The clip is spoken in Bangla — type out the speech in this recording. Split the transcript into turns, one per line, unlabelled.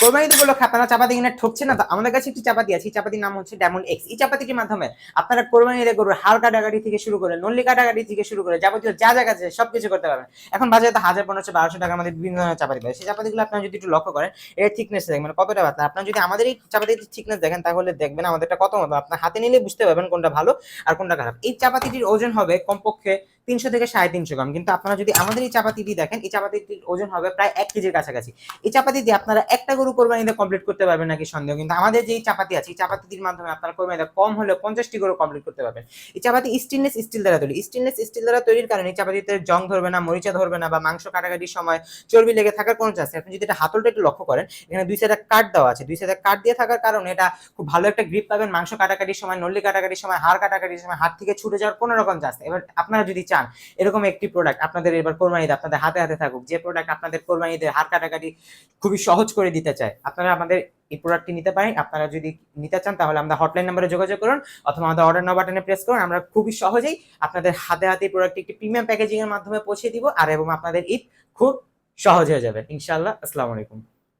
কোরবানি উপলক্ষে আপনারা চাপাতি কিনে ঠকছেন না তো? আমাদের কাছে একটি চাপাতি আছে, এই চাপাতির নাম হচ্ছে ডায়মন্ড এক্স এই চাপাতিটির মাধ্যমে আপনারা কোরবানি ঈদে গরুর হাড় কাটাকাটি থেকে শুরু করে, নল্লি কাটাকাটি থেকে শুরু করে, যাবতীয় যা জায়গা আছে সবকিছু করতে পারবেন। এখন বাজারে তো হাজার পনেরোশো, বারোশো টাকা আমাদের বিভিন্ন ধরনের চাপাতি পায় সেই চাপাতিগুলো আপনারা যদি একটু লক্ষ্য করেন, এর থিকনেস দেখবেন কতটা পাতলা। আপনারা যদি আমাদের এই চাপাতির থিকনেস দেখেন, তাহলে দেখবেন আমাদেরটা কত মতো। আপনার হাতে নিলে বুঝতে পারবেন কোনটা ভালো আর কোনটা খারাপ। এই চাপাতিটির ওজন হবে কমপক্ষে তিনশো থেকে সাড়ে তিনশো গ্রাম। কিন্তু আপনারা যদি আমাদের এই চাপাতিটি দেখেন, এই চাপাতিটির ওজন হবে প্রায় এক কেজির কাছাকাছি। এই চাপাতি দিয়ে আপনারা একটা গরু কোরবানিতে কমপ্লিট করতে পারবেন নাকি সন্দেহ? কিন্তু আমাদের যে চাপাতি আছে, এই চাপাতিটির মাধ্যমে আপনারা কোরবানিতে কম হলেও পঞ্চাশটি গরু কমপ্লিট করতে পারবেন। এই চাপাতি স্টেনলেস স্টিল দ্বারা তৈরি। স্টেনলেস স্টিল দ্বারা তৈরির কারণে এই চাপাতিতে জং ধরবে না, মরিচা ধরবে না বা মাংস কাটাকাটির সময় চর্বি লেগে থাকার কোনো চান্স আপনি যদি এটা হাতলটা একটু লক্ষ্য করেন, এখানে দুই সাইডে কাট দেওয়া আছে। দুই সাইডে কাট দিয়ে থাকার কারণে এটা খুব ভালো একটা গ্রিপ পাবেন। মাংস কাটাকাটির সময়, নল্লি কাটাকাটির সময়, হাড় কাটাকাটির সময়, হাত থেকে ছুটে যাওয়ার কোনো রকম চান্স এবার আপনারা যদি চান এরকম একটি প্রোডাক্ট আপনাদের এবার কোরবানিতে আপনাদের হাতে হাতে থাকুক। যে প্রোডাক্ট আপনাদের কোরবানিতে হার কাটাকাটি খুবই সহজ করে দিতে চায়, আপনারা আমাদের এই প্রোডাক্টটি নিতে পারেন। আপনারা যদি নিতে চান, তাহলে আমাদের হটলাইন নাম্বারে যোগাযোগ করুন অথবা আমাদের অর্ডার নাও বাটনে প্রেস করুন। আমরা খুবই সহজেই আপনাদের হাতে হাতে প্রোডাক্টটি একটি প্রিমিয়াম প্যাকেজিংয়ের মাধ্যমে পৌঁছে দিব, আর এবং আপনাদের ঈদ খুব সহজ হয়ে যাবে। ইনশাআল্লাহ, আসসালামু আলাইকুম।